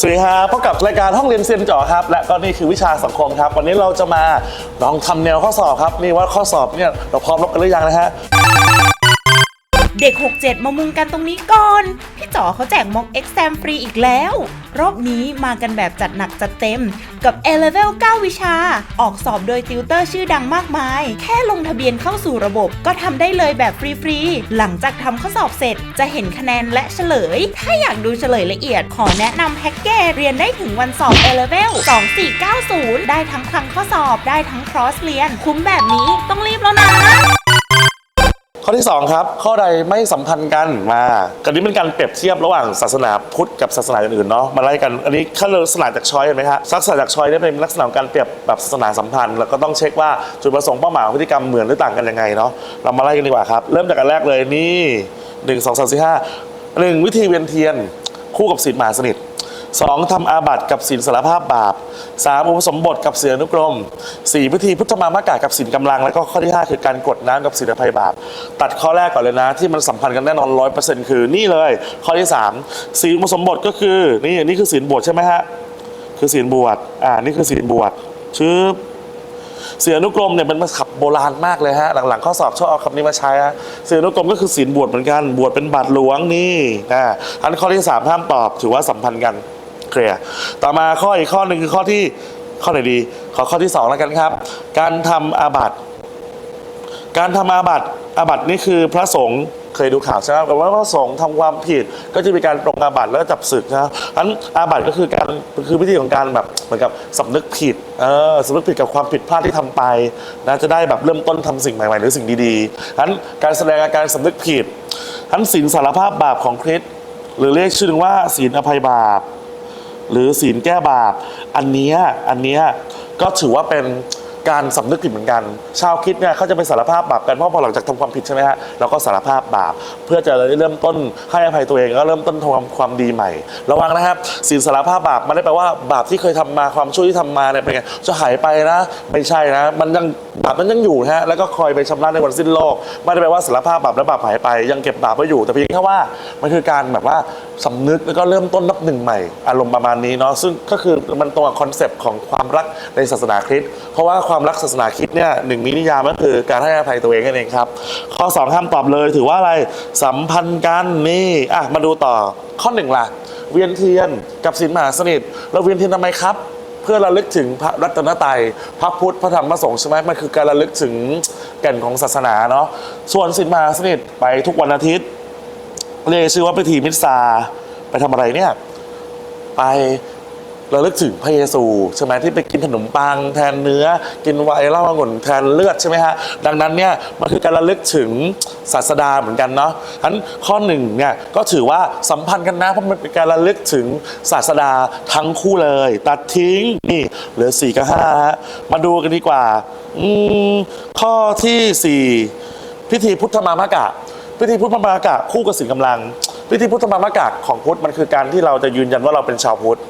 สวัสดีครับพบกับรายการห้องเรียนเซียนเจ่อครับ และก็นี่คือวิชาสังคมครับ วันนี้เราจะมาลองทำแนวข้อสอบครับ นี่ว่าข้อสอบเนี่ยเราพร้อมรบกันหรือยังนะฮะ เด็ก 67 มามุงกันตรงนี้ก่อน พี่จ๋อเขาแจกม็อกเอ็กซมฟรีอีกแล้ว รอบนี้มากันแบบจัดหนักจัดเต็ม กับ A Level 9 วิชา ออกสอบโดยติวเตอร์ชื่อดังมากมาย แค่ลงทะเบียนเข้าสู่ระบบ ก็ทำได้เลยแบบฟรีๆ หลังจากทำข้อสอบเสร็จ จะเห็นคะแนนและเฉลย ถ้าอยากดูเฉลยละเอียด ขอแนะนำแพ็กเกจเรียนได้ถึงวันสอบ A Level 2490 ได้ทั้งคลังข้อสอบ ได้ทั้งครอสเรียน คุ้มแบบนี้ต้องรีบแล้วนะ ข้อที่ 2 ครับ ข้อใดไม่สัมพันธ์กันมากันนี้เป็นการเปรียบเทียบระหว่างศาสนาพุทธกับศาสนาอื่นๆเนาะมาไล่กันอันนี้ขั้นลักษณะจากชอยเห็นไหมฮะลักษณะจากชอยเนี่ยเป็นลักษณะของการเปรียบแบบศาสนาสัมพันธ์แล้วก็ต้องเช็คว่าจุดประสงค์เป้าหมายพฤติกรรมเหมือนหรือต่างกันยังไงเนาะเรามาไล่กันดีกว่าครับ เริ่มจากอันแรกเลยนี่หนึ่งสองสามสี่ห้าหนึ่งวิธีเวียนเทียนคู่กับศีลมหาสนิท สองทำอาบัติกับศีลสารภาพบาปสามอุปสมบทกับเสียนุกรมสี่พิธีพุทธมามากากับศีลกำลัง แล้วก็ข้อที่ห้าคือการกดน้ำกับศีลภัยบาป ตัดข้อแรกก่อนเลยนะ ที่มันสัมพันธ์กันแน่นอนร้อยเปอร์เซ็นต์คือนี่เลย ข้อที่สามศีลอุปสมบทก็คือนี่นี่คือศีลบวชใช่ไหมฮะคือศีลบวชอ่านี่คือศีลบวชชื่อ เสียอนุกรมเนี่ยมันมาขับโบราณมากเลยฮะหลังๆข้อสอบชอบเอาคำนี้มาใช้ฮะเสียอนุกรมก็คือศีลบวชเหมือนกัน บวชเป็นบาทหลวงนี่นะอันข้อที่สามห้ามตอบถือว่าสัมพันธ์กันเคลียร์ต่อมาข้ออีกข้อหนึ่งคือข้อที่ข้อไหนดี ขอข้อที่สองแล้วกันครับ การทำอาบัติการทำอาบัติอาบัตินี่คือพระสงฆ์ เคยดูข่าวใช่ไหมแต่ว่าพระสงฆ์ทำความผิดก็จะมีการปรงอาบัติแล้วก็จับศึกนะฉะนั้นอาบัติก็คือการคือวิธีของการแบบเหมือนกับสำนึกผิดเออสำนึกผิดกับความผิดพลาดที่ทำไปนะจะได้แบบเริ่มต้นทำสิ่งใหม่ๆหรือสิ่งดีๆฉะนั้นการแสดงอาการสำนึกผิดฉะนั้นศีลสารภาพบาปของคริสหรือเรียกชื่อหนึ่งว่าศีลอภัยบาป หรือศีลแก้บาป อันนี้อันนี้ก็ถือว่าเป็น การสำนึกผิดเหมือนกัน ชาวคิดเนี่ยเขาจะไปสารภาพบาปกันเพราะพอหลังจากทำความผิดใช่ไหมฮะเราก็สารภาพบาปเพื่อจะเริ่มต้นให้อภัยตัวเองก็เริ่มต้นทำความดีใหม่ ระวังนะครับศีลสารภาพบาปไม่ได้แปลว่าบาปที่เคยทำมาความชั่วที่ทำมาเนี่ยเป็นไงจะหายไปนะไม่ใช่นะ มันยังบาปมันยังอยู่ฮะแล้วก็คอยไปชำระในวันสิ้นโลกไม่ได้แปลว่าสารภาพบาปแล้วบาปหายไปยังเก็บบาปไว้อยู่แต่เพียงแค่ว่ามันคือการแบบว่าสำนึกแล้วก็เริ่มต้นนับหนึ่งใหม่ อารมณ์ประมาณนี้เนาะซึ่งก็คือมันตรงกับคอนเซปต์ของความรักในศาสนาคริสต์เพราะว่าความรักศาสนาคริสต์เนี่ยหนึ่งมีนิยามก็คือการให้อภัยตัวเองนั่นเองครับ ข้อ 2 ห้ามตอบเลยถือว่าอะไรสัมพันธ์กันนี่อะมาดูต่อข้อหนึ่งล่ะ เวียนเทียนกับศีลมหาสนิทเราเวียนเทียนทำไมครับเพื่อระลึกถึงพระรัตนตรัยพระพุทธพระธรรมพระสงฆ์ใช่ไหมมันคือการระลึกถึงแก่นของศาสนาเนาะส่วนศีลมหาสนิทไปทุกวันอาทิตย์ เรียกชื่อว่าพิธีมิสซา ไปทำอะไรเนี่ย ไประลึกถึงพระเยซูใช่ไหมที่ไปกินขนมปังแทนเนื้อ กินไวน์เหล้าองุ่นแทนเลือดใช่ไหมฮะดังนั้นเนี่ยมันคือการระลึกถึงศาสดาเหมือนกันเนาะฉะนั้นข้อหนึ่งเนี่ยก็ถือว่าสัมพันธ์กันนะเพราะมันเป็นการระลึกถึงศาสดาทั้งคู่เลย ตัดทิ้งนี่เหลือสี่กับห้าฮะมาดูกันดีกว่า อืมข้อที่สี่พิธีพุทธมามากะ พิธีพุทธมามากะคู่กับสิ่งกำลัง พิธีพุทธมามากะของพุทธมันคือการที่เราจะยืนยันว่าเราเป็นชาวพุทธ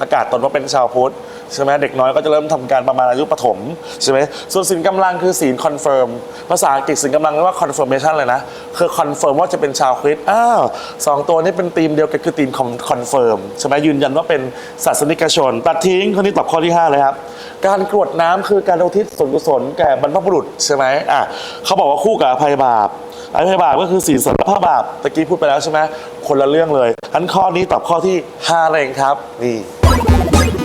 ประกาศตนว่าเป็นชาวพุทธใช่ไหมเด็กน้อยก็จะเริ่มทำการประมาณอายุประถมใช่ไหมส่วนสินกำลังคือศีลคอนเฟิร์มภาษาอังกฤษสินกำลังเรียกว่า confirmation เลยนะคือคอนเฟิร์มว่าจะเป็นชาวคริสต์อ้าวสองตัวนี้เป็นธีมเดียวกันคือธีมคอนเฟิร์มใช่ไหมยืนยันว่าเป็นศาสนิกชน ตัดทิ้งคนนี้ตอบข้อที่ 5 เลยครับการกรวดน้ำคือการอุทิศส่วนกุศลแก่บรรพบุรุษใช่ไหมอะเขาบอกว่าคู่กับอภัยบาป อภัยบาปก็คือศีลสารภาพบาปตะกี้พูดไปแล้วใช่ไหมคนละเรื่องเลยทั้นข้อนี้ตอบข้อที่5เลยเองครับนี่